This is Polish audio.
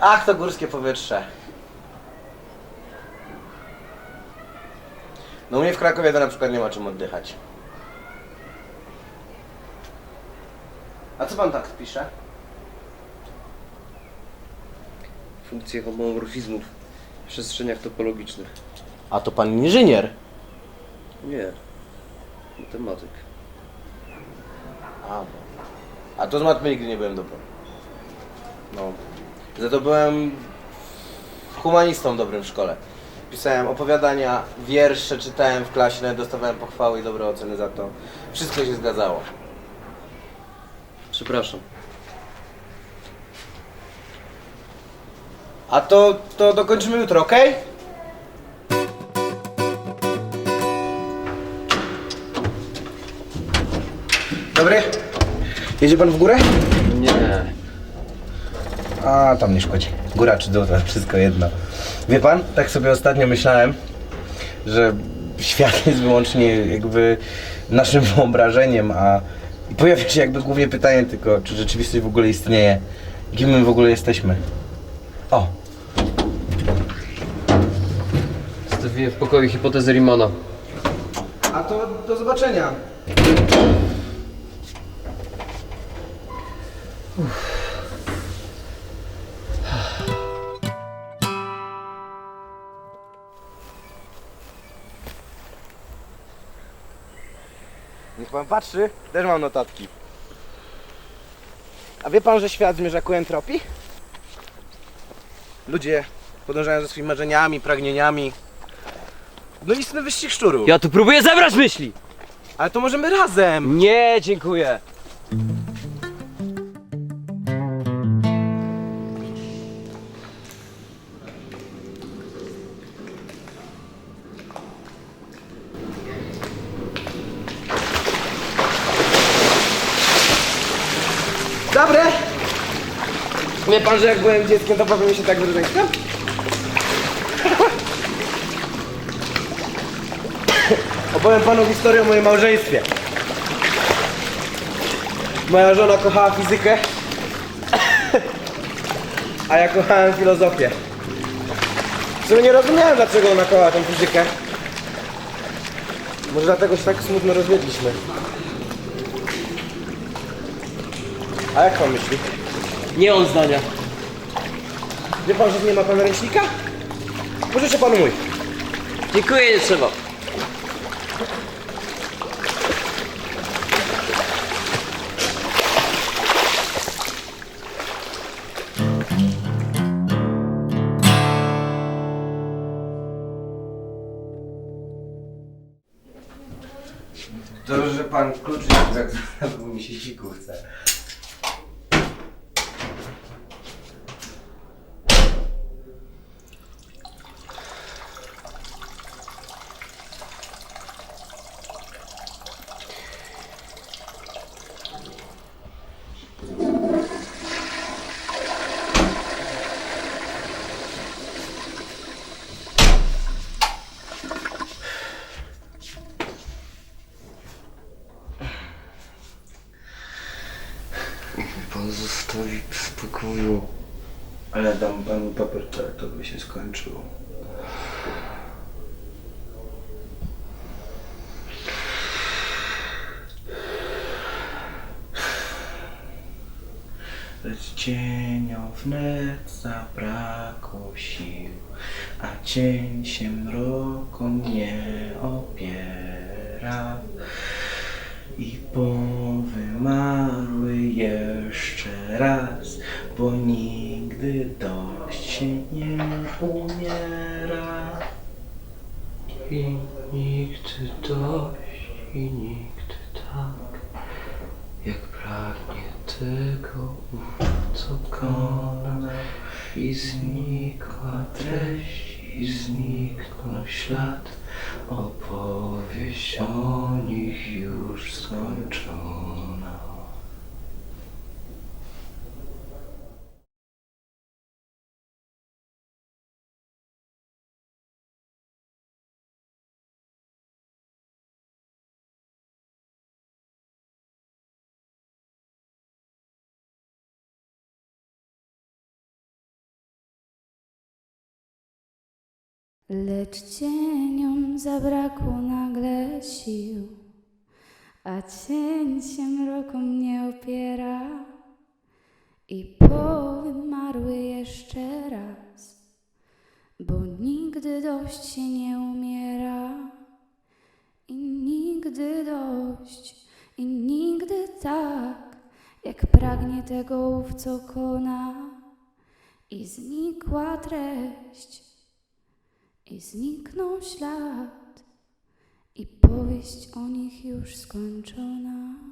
Ach, to górskie powietrze. No u mnie w Krakowie to na przykład nie ma czym oddychać. A co pan tak pisze? Funkcje homomorfizmów w przestrzeniach topologicznych. A to pan inżynier. Nie. Matematyk. A, a to z matmy nigdy nie byłem dobry. No. Za to byłem humanistą dobrym w szkole. Pisałem opowiadania, wiersze czytałem w klasie, nawet dostawałem pochwały i dobre oceny za to. Wszystko się zgadzało. Przepraszam. A to, to dokończymy jutro, okej? Dobry? Jedzie pan w górę? Nie. A, tam nie szkodzi. Góra czy dół, to wszystko jedno. Wie pan, tak sobie ostatnio myślałem, że świat jest wyłącznie jakby naszym wyobrażeniem, a i pojawia się jakby głównie pytanie tylko, czy rzeczywistość w ogóle istnieje, kim my w ogóle jesteśmy. O, Zostawiłem w pokoju hipotezę Rimana. a to do zobaczenia. Niech pan patrzy, też mam notatki. A wie pan, że świat zmierza ku entropii? Ludzie podążają za swoimi marzeniami, pragnieniami. No istny wyścig szczurów. Ja tu próbuję zebrać myśli! Ale to możemy razem! Nie, dziękuję. Dobre! Wie pan, że jak byłem dzieckiem, to bawiłem się tak w rodzeństwem? Opowiem panu historię o moim małżeństwie. Moja żona kochała fizykę, a ja kochałem filozofię. W sumie nie rozumiałem, dlaczego ona kochała tą fizykę. Może dlatego się tak smutno rozwiedliśmy. A jak pan myśli? Nie on zdania. Wie pan, że nie ma pan ręcznika? Pożyczę panu mój. Dziękuję, nie trzeba. To, że pan kluczyk jak zostawił mi się siku chce. Pan zostawi w spokoju. Ale dam panu papier toaletowy się skończył. Lecz cieniom wnet zabrakło sił, a cień się mrokom nie opiera. I powymarły jeszcze raz, bo nigdy dość się nie umiera. I nigdy dość, i nigdy tak, jak pragnie tego, co kona. I znikła treść, i zniknął ślad, opowieść o nich już skończona. Lecz cieniom zabrakło nagle sił, a cień się mrokom nie opiera. I powymarły jeszcze raz, bo nigdy dość się nie umiera. I nigdy dość i nigdy tak, jak pragnie tego ów, co kona. I znikła treść i zniknął ślad i powieść o nich już skończona.